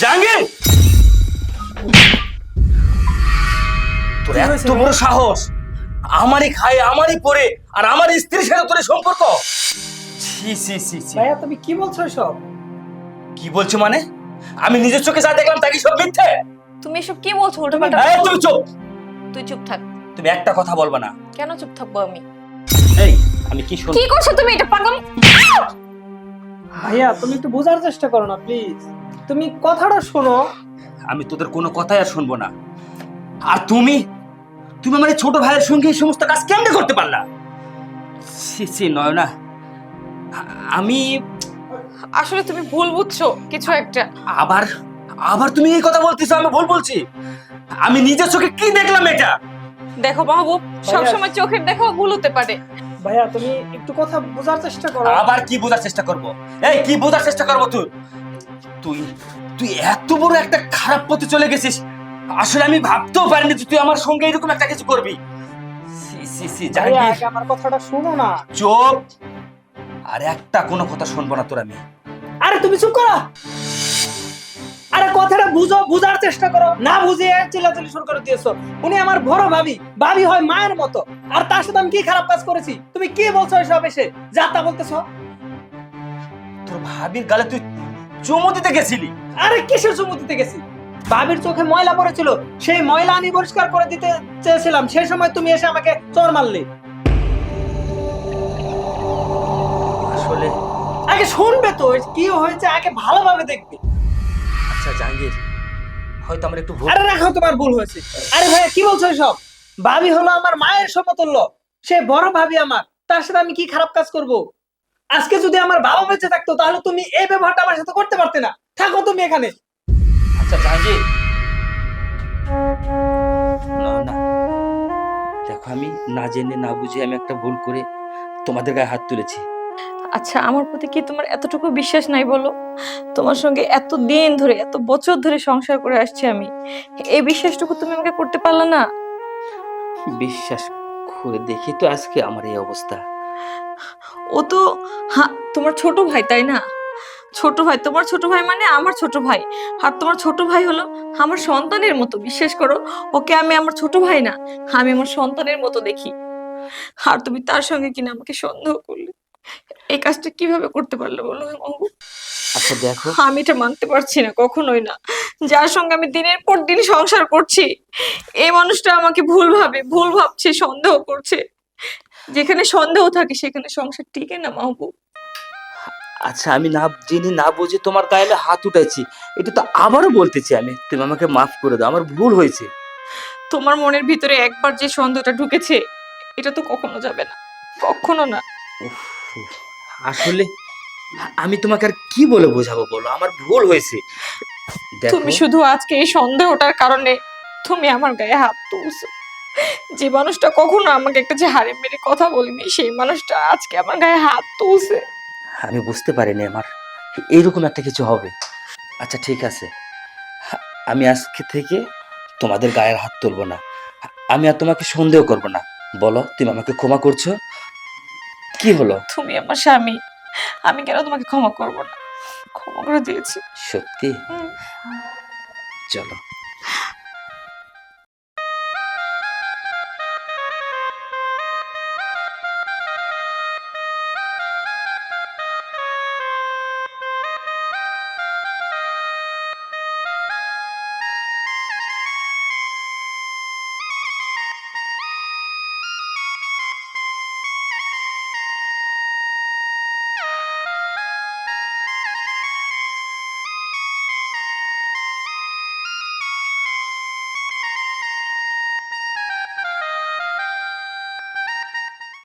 জাহাঙ্গীর! তোর এত বড় সাহস! আমারই খায় আমারই পরে আর আমার স্ত্রীর সাথে তোর সম্পর্ক! ছি ছি ছি ছি। ভাইয়া তুমি কি বলছো এসব? কি বলছো মানে? আমি নিজের চোখে যা দেখলাম তা কি সব মিথ্যে? তুমি এসব কি বলছো? উল্টোপাল্টা এই তুমি চুপ! তুই চুপ থাক। তুমি একটা কথা বলবা না। কেন চুপ থাকব আমি? এই আমি কি শুন কি করছ তুমি এটা পাগল? ভাইয়া তুমি একটু বোঝার চেষ্টা করো না প্লিজ তুমি কথাটা শোনো। আমি তোদের কোনো কথাই আর শুনব না। আর তুমি? তুমি আমার ছোট ভাইয়ের সঙ্গে এই সমস্ত কাজ কেমনে করতে পারলা? ছি নয়না আ- আমি আসলে তুমি ভুল বুঝছ কিছু একটা। আবার আবার তুমি এই কথা বলতেছো আমি ভুল বলছি? আমি নিজের চোখে কি দেখলাম এটা? দেখো মাহবুব সবসময় চোখের দেখা ভুল হতে পারে। ভাইয়া তুমি একটু কথা বোঝার চেষ্টা করো। আবার কি বোঝার চেষ্টা করব? এই কি বোঝার চেষ্টা করব তুই? তুই? তুই এত বড় একটা খারাপ পথে চলে গেছিস। আসলে আমি ভাবতেও পারিনি যে তুই আমার সঙ্গে এরকম একটা কিছু করবি। সি সি সি জাহাঙ্গীর আমার কথাটা শোনো না। চুপ। আর একটা কোনো কথা শুনব না তোর আমি। আরে তুমি চুপ করো। আরে কথাটা বুঝো বুঝার চেষ্টা করো। না বুঝিয়ে চিল্লাচিল্লি শুরু করে দিয়েছ। উনি আমার বড় ভাবি ভাবি হয় মায়ের মতো। আর তার সাথে আমি কি খারাপ কাজ করেছি? তুমি কি বলছো এসব এসে? যা তা বলতেছো। তোর ভাবির গালে তুই চুমু দিতে গেছিলি? আরে কিসের চুমু দিতে গেছি? ভাবির চোখে ময়লা পড়েছিল সেই ময়লা আমি পরিষ্কার করে দিতে চেয়েছিলাম। সেই সময় তুমি এসে আমাকে চোর মারলে। আসলে আগে শুনবে তো কি হয়েছে আগে ভালোভাবে দেখবে। আচ্ছা জাহাঙ্গীর হয়তো আমার একটু ভুল আরে রাখো তোমার ভুল হয়েছে। আরে ভাইয়া কি বলছো সব ভাবি হলো আমার মায়ের সমতুল্য। সে বড় ভাবি আমার। তার সাথে আমি কি খারাপ কাজ করব? আজকে যদি আমার বাবা বেঁচে থাকতো তাহলে তুমি এই ব্যবহারটা আমার সাথে করতে পারতে না। থাকো তুমি এখানে। আচ্ছা জাহাঙ্গীর। না না। দেখো আমি না জেনে না বুঝে আমি একটা ভুল করে তোমাদের গায়ে হাত তুলেছি। আচ্ছা আমার প্রতি কি তোমার এতটুকু বিশ্বাস নাই বলো? তোমার সঙ্গে এত দিন ধরে এত বছর ধরে সংসার করে আসছি আমি। এই বিশ্বাসটুকু তুমি আমাকে করতে পারলে না? বিশ্বাস করে দেখি তো আজকে আমার এই অবস্থা। ও তো হ্যাঁ তোমার ছোট ভাই তাই না? ছোট ভাই তোমার ছোট ভাই মানে আমার ছোট ভাই। আর তোমার ছোট ভাই হলো আমার সন্তানের মতো বিশ্বাস করো। ওকে আমি আমার ছোট ভাই না আমি আমার সন্তানের মতো দেখি। আর তুমি তার সঙ্গে কিনা আমাকে সন্দেহ করলে? এই কাজটা কীভাবে করতে পারলে বলো অঙ্গু? আচ্ছা দেখো। আমি এটা মানতে পারছি না কখনোই না। যার সঙ্গে আমি দিনের পর দিন সংসার করছি এই মানুষটা আমাকে ভুল ভাবে ভুল ভাবছে সন্দেহ করছে। যেখানে সন্দেহ থাকে সেখানে সংসার টিকে না মাহবুব। আচ্ছা আমি না জেনে না বুঝে তোমার গায়ে হাত উঠাইছি। এটা তো আবারও বলতেছি আমি। তুমি আমাকে মাফ করে দাও আমার ভুল হয়েছে। তোমার মনের ভিতরে একবার যে সন্দেহটা ঢুকেছে এটা তো কখনো যাবে না। কখনো না। আসলে আমি তোমাকে আর কি বলে বোঝাবো বলো? আমার ভুল হয়েছে। তুমি শুধু আজকে এই সন্দেহটার কারণে তুমি আমার গায়ে হাত তুলছো। যে মানুষটা কখনো আমাকে একটা যে হারে মেরে কথা বলিনি সেই মানুষটা আজকে আমার গায়ে হাত তুলছে। আমি বুঝতে পারিনি আমার এইরকম একটা কিছু হবে? আচ্ছা ঠিক আছে। আমি আজকে থেকে তোমাদের গায়ের হাত তুলবো না। আমি আর তোমাকে সন্দেহ করব না। বলো তুমি আমাকে ক্ষমা করছ? কি হলো? তুমি আমার স্বামী। আমি কেন তোমাকে ক্ষমা করব না? ক্ষমা করে দিয়েছি। সত্যি? চলো।